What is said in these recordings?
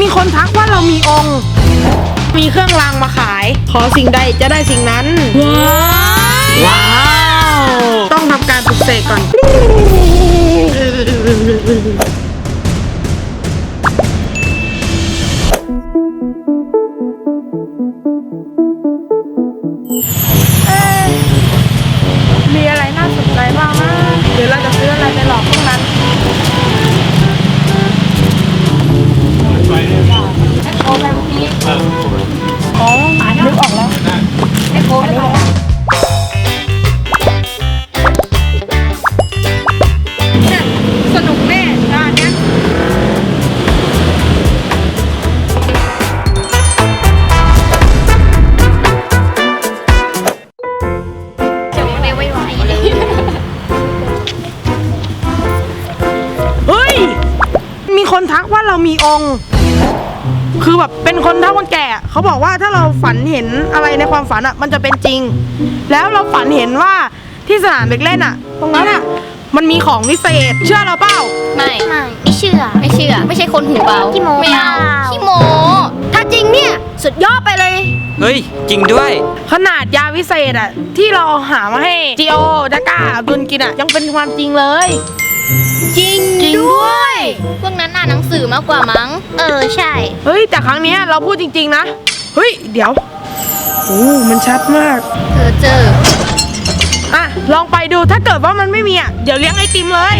มีคนทักว่าเรามีองค์ มีเครื่องรางมาขาย ขอสิ่งใดจะได้สิ่งนั้น ว้าว ต้องทำการปลุกเสกก่อน มีอะไร องค์ คือแบบเป็นคนเฒ่าคนแก่อะเขาบอกว่าถ้าเราฝันเห็นอะไรในความฝันอะ มันจะเป็นจริง แล้วเราฝันเห็นว่าที่สนามเด็กเล่นอะ ตรงนั้นอะ มันมีของวิเศษ เชื่อเราเปล่า ไม่ ไม่ไม่เชื่อ ไม่เชื่อ ไม่ใช่คนหูเบาขี้โม้ไม่เอาเปล่า ขี้โมถ้าจริงเนี่ย สุดยอดไปเลย เฮ้ย จริงด้วย ขนาดยาวิเศษอะ ที่เราหามาให้จีโอดาก้าอับดุลกินอะ ยังเป็นความจริงเลย จริงจริงด้วย พวกนั้นอ่านหนังสือมากกว่ามั้ง เออใช่ เฮ้ย แต่ครั้งเนี้ยเราพูดจริง ๆ นะ เฮ้ย เดี๋ยวโอ้มันชัดมาก เธอเจอ อะ ลองไปดูถ้าเกิดว่ามันไม่มีอะ เดี๋ยวเลี้ยงไอติมเลย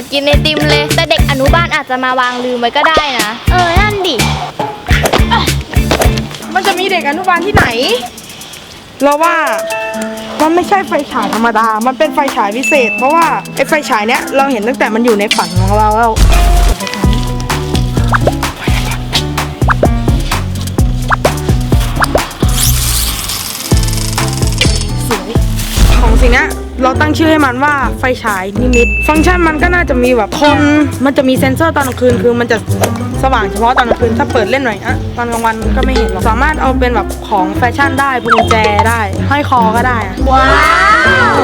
ดกินไอติมเลย แต่เด็กอนุบาลอาจจะมาวางลืมไว้ก็ได้นะ เออ นั่นดิ มันจะมีเด็กอนุบาลที่ไหน เราว่ามันไม่ใช่ไฟฉายธรรมดา มันเป็นไฟฉายพิเศษ เพราะว่าไอ้ไฟฉายเนี้ยเราเห็นตั้งแต่มันอยู่ในฝันของเราแล้วสวยของสิ่งเนี้ย เราตั้งชื่อให้มันว่าไฟฉายนิมิต ฟังก์ชันมันก็น่าจะมีแบบคนมันจะมีเซ็นเซอร์ตอนกลางคืนคือมันจะสว่างเฉพาะตอนกลางคืนถ้าเปิดเล่นหน่อยอะตอนกลางวันก็ไม่เห็นหรอกสามารถเอาเป็นแบบของแฟชั่นได้พวงกุญแจได้ห้อยคอก็ได้อะว้าว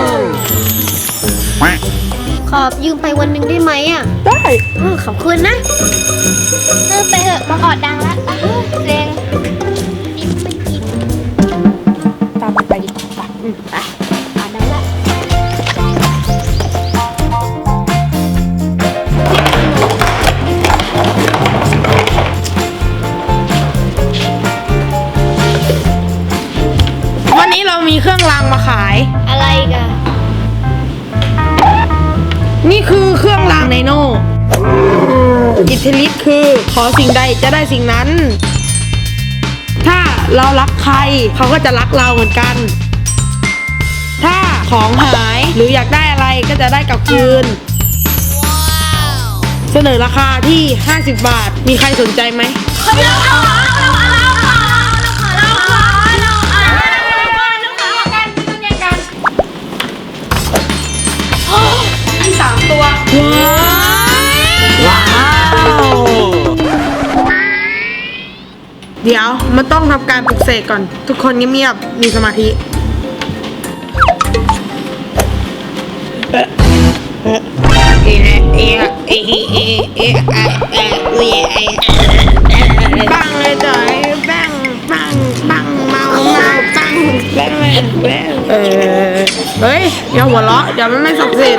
ขอบยืมไปวันหนึ่งได้ไหมอะได้ เออขอบคุณนะ เออไปเถอะมาออดดังละเร็ง นี่คือเครื่องรางไนโนอิทธิฤทธิ์คือขอสิ่งใดจะได้สิ่งนั้น ถ้าเรารักใครเขาก็จะรักเราเหมือนกัน ถ้าของหายหรืออยากได้อะไรก็จะได้กลับคืน เสนอราคาที่ 50 บาท มีใครสนใจไหมมีสามตัวว้าตัว ว้าวเดี๋ยวมันต้องทำการปลุกเสกก่อน ทุกคนเงียบๆมีสมาธิบังเลยจ่อยบังบังบังเมาเมาบังบังเออเฮ้ยอย่าหัวเราะเดี๋ยวมันไม่สมเสร็จ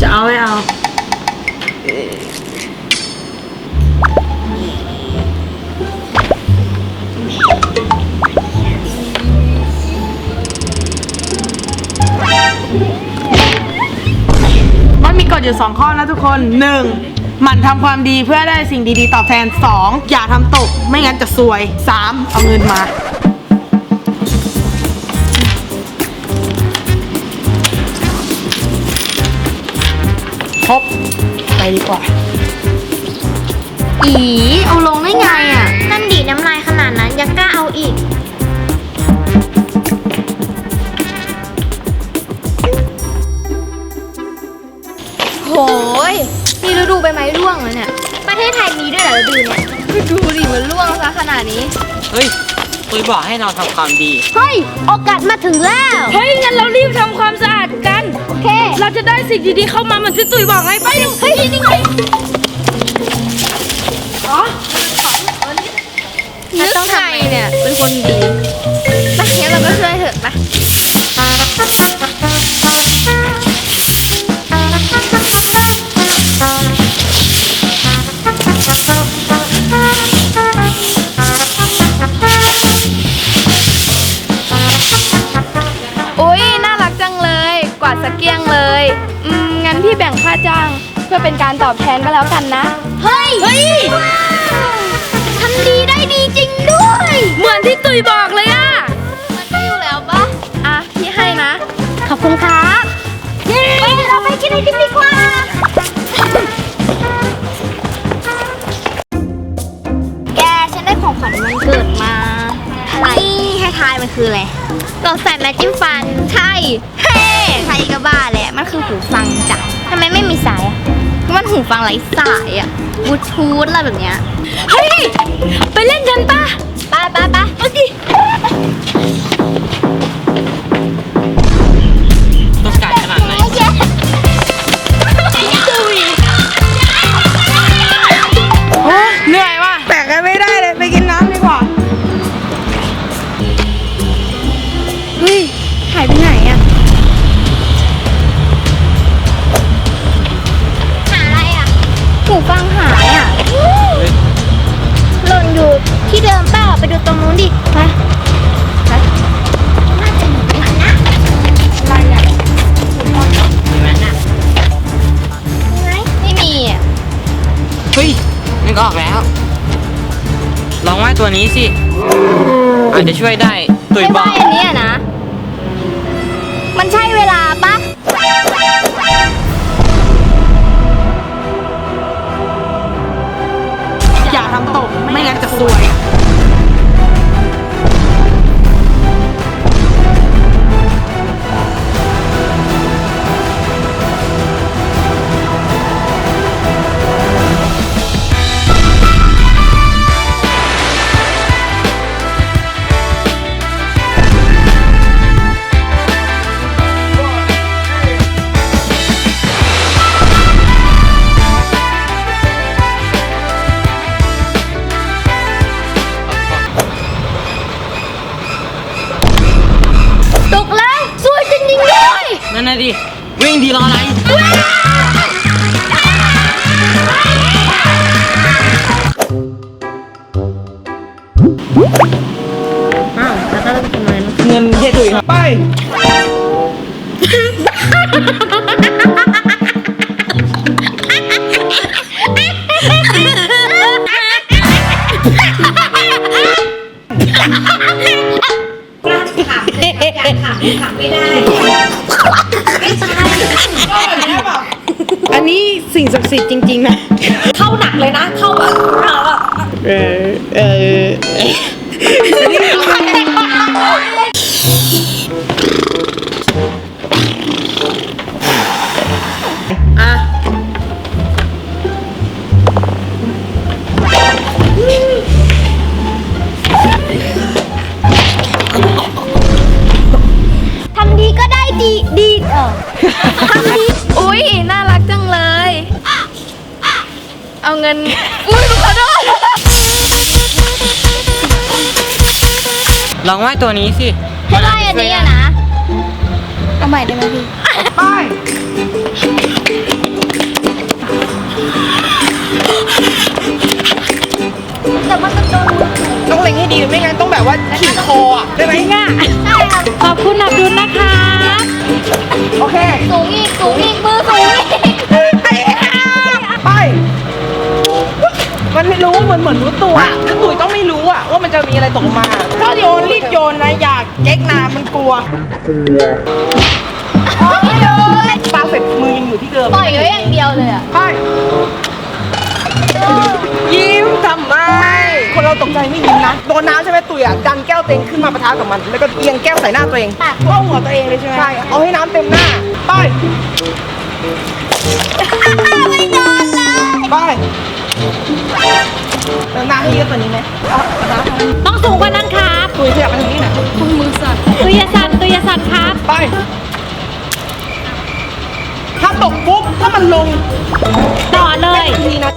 จะเอาไม่เอา ฎอยู่สองข้อนะทุกคนหนึ่งหมั่นทำความดีเพื่อได้สิ่งดีๆ ตอบแทน 2. อย่าทำตก ไม่งั้นจะซวย 3. เอาเงินมา ครบ ไปดีกว่า อีเอาลงได้ไงอะนั่นดีน้ำลายขนาดนั้นยังกล้าเอาอีก โหยนี่ฤดูใบไม้ร่วงแล้วเนี่ย ประเทศไทยมีด้วยเหรอฤดูเนี่ย ดูดิมันร่วงซะขนาดนี้ เฮ้ยตุยบอกให้เราทำความดี เฮ้ย โอกาสมาถึงแล้ว เฮ้ย งั้นเรารีบทำความสะอาดกัน โอเค เราจะได้สิ่งดีๆเข้ามาเหมือนที่ตุ๋ยบอกไงไปเร็วเฮ้ยนี่ไงนึกไงเนี่ย เป็นคนดีไปงั้นเราก็ช่วยเถอะไป เกียงเลย อืม งั้นพี่แบ่งค่าจ้าง เพื่อเป็นการตอบแทนก็แล้วกันนะ เฮ้ย เฮ้ยทำดีได้ดีจริงด้วย เหมือนที่ตุ๋ยบอกเลยอะมันก็อยู่แล้วปะอะ พี่ให้นะ ขอบคุณครับเย้เราไปกินไอติมดีกว่า แกฉันได้ของขวัญวันเกิดมาอะไรให้ทายมันคืออะไร ตกใส่แมจิ้มฟัน ใช่ เฮ้ใครก็บ้าแหูฟังจ้ะทำไมไม่มีสายอะก็มันหูฟังไร้สายอะบลูทูธอะไรแบบเนี้ยเฮ้ยไปเล่นกันปะไปไปไปเอาดิ นึกออกแล้ว ลองวาดตัวนี้สิ อาจจะช่วยได้ตุยไม่บอว่ากอันเนี้ยนะ มันใช่เวลาปะอย่าทำตกไม่งั้นจะซวย วิ่งดีร ศักดิ์สิทธิ์จริงๆนะ เข้าหนักเลยนะ เข้าแบบ เออเออ เอาเงินอุ๊ยขอโทษลองวาดตัวนี้สิให้ได้อันนี้อะนะ เอาใหม่ได้ไหมพี่ไปแต่มันจะโดนมือต้องเล็งให้ดีไม่งั้นต้องแบบว่าขีดคออะได้ไหมใช่ครับขอบคุณอับดุลนะคะ โอเค สูงอีก สูงอีก มือสูงอีก รู้เหมือนเหมือนรู้ตัวคือตุ๋ยต้องไม่รู้อะว่ามันจะมีอะไรตกลงมาถ้าโยนรีบโยนนะอย่าเก๊กนามันกลัวปาเสร็จมือยังอยู่ที่เดิมปล่อยไว้อย่างเดียวเลยอะไปยิ้มทำไม คนเราตกใจไม่ยิ้มนะโดนน้ำใช่ไหมตุ๋ยอะดันแก้วตัวเองขึ้นมาปะทะกับมัน แล้วก็เอียงแก้วใส่หน้าตัวเองว่าหัวตัวเองเลยใช่ไหมใช่เอาให้น้ำเต็มหน้าไป น้ำให้เยอะกว่านี้ไหมเอาเอาน้ำต้องสูงกว่านั้นครับตุ๋ยขยับมาทางนี้หน่อยตุยสันตุยสันครับ ไป ถ้าตกปุ๊บถ้ามันลงต่อเลย ทีนะ